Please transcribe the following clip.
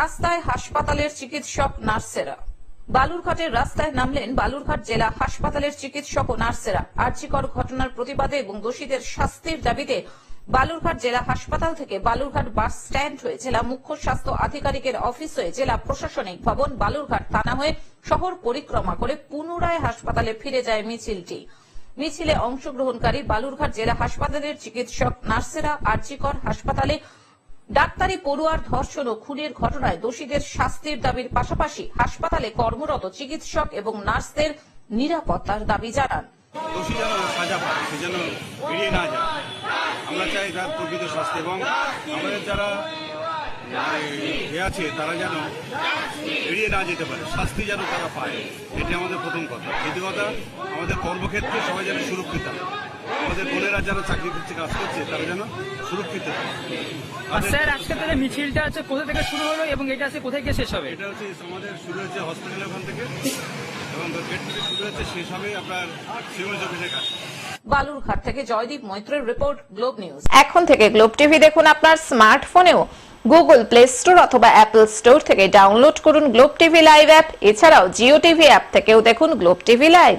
রাস্তায় হাসপাতালের চিকিৎসক নার্সেরা। বালুরঘাটের রাস্তায় নামলেন বালুরঘাট জেলা হাসপাতালের চিকিৎসক ও নার্সেরা। আর্যিকর ঘটনার প্রতিবাদে এবং দোষীদের শাস্তির দাবিতে বালুরঘাট জেলা হাসপাতাল থেকে বালুরঘাট বাস স্ট্যান্ড হয়ে জেলা মুখ্য স্বাস্থ্য আধিকারিকের অফিস হয়ে জেলা প্রশাসনিক ভবন বালুরঘাট থানা হয়ে শহর পরিক্রমা করে পুনরায় হাসপাতালে ফিরে যায় মিছিলটি। মিছিলে অংশগ্রহণকারী বালুরঘাট জেলা হাসপাতালের চিকিৎসক, নার্সেরা, আর্যিকর হাসপাতালে ডাক্তারি পড়ুয়ার ধর্ষণ ও খুনের ঘটনায় দোষীদের শাস্তির দাবির পাশাপাশি হাসপাতালে কর্মরত চিকিৎসক এবং নার্সদের নিরাপত্তার দাবি জানান। আমরা চাই তার প্রকৃত শাস্তি এবং আমাদের যারা আছে, তারা যেন এড়িয়ে না যেতে পারে। শাস্তি যেন তারা পায় এটি আমাদের প্রথম কথা। দ্বিতীয় কথা, আমাদের কর্মক্ষেত্রে সবাই যেন সুরক্ষিত আমাদের বোনেরা যারা চাকরি করছে কাজ করছে তারা যেন সুরক্ষিত আর স্যার আজকে তাহলে মিছিলটা আছে কোথা থেকে শুরু হলো এবং এটা আছে কোথায় গিয়ে শেষ হবে? এটা হচ্ছে আমাদের শুরু হচ্ছে হসপিটালের ওখান থেকে এবং গেট থেকে শুরু হচ্ছে শেষ হবে আপনার সিভিল অফিসের কাছে বালুরঘাট থেকে জয়দীপ মৈত্রের রিপোর্ট গ্লোব নিউজ এখন থেকে গ্লোব টিভি দেখুন আপনার স্মার্টফোনেও গুগল প্লে স্টোর অথবা অ্যাপল স্টোর থেকে ডাউনলোড করুন গ্লোব টিভি লাইভ অ্যাপ এছাড়াও জিও টিভি অ্যাপ থেকেও দেখুন গ্লোব টিভি লাইভ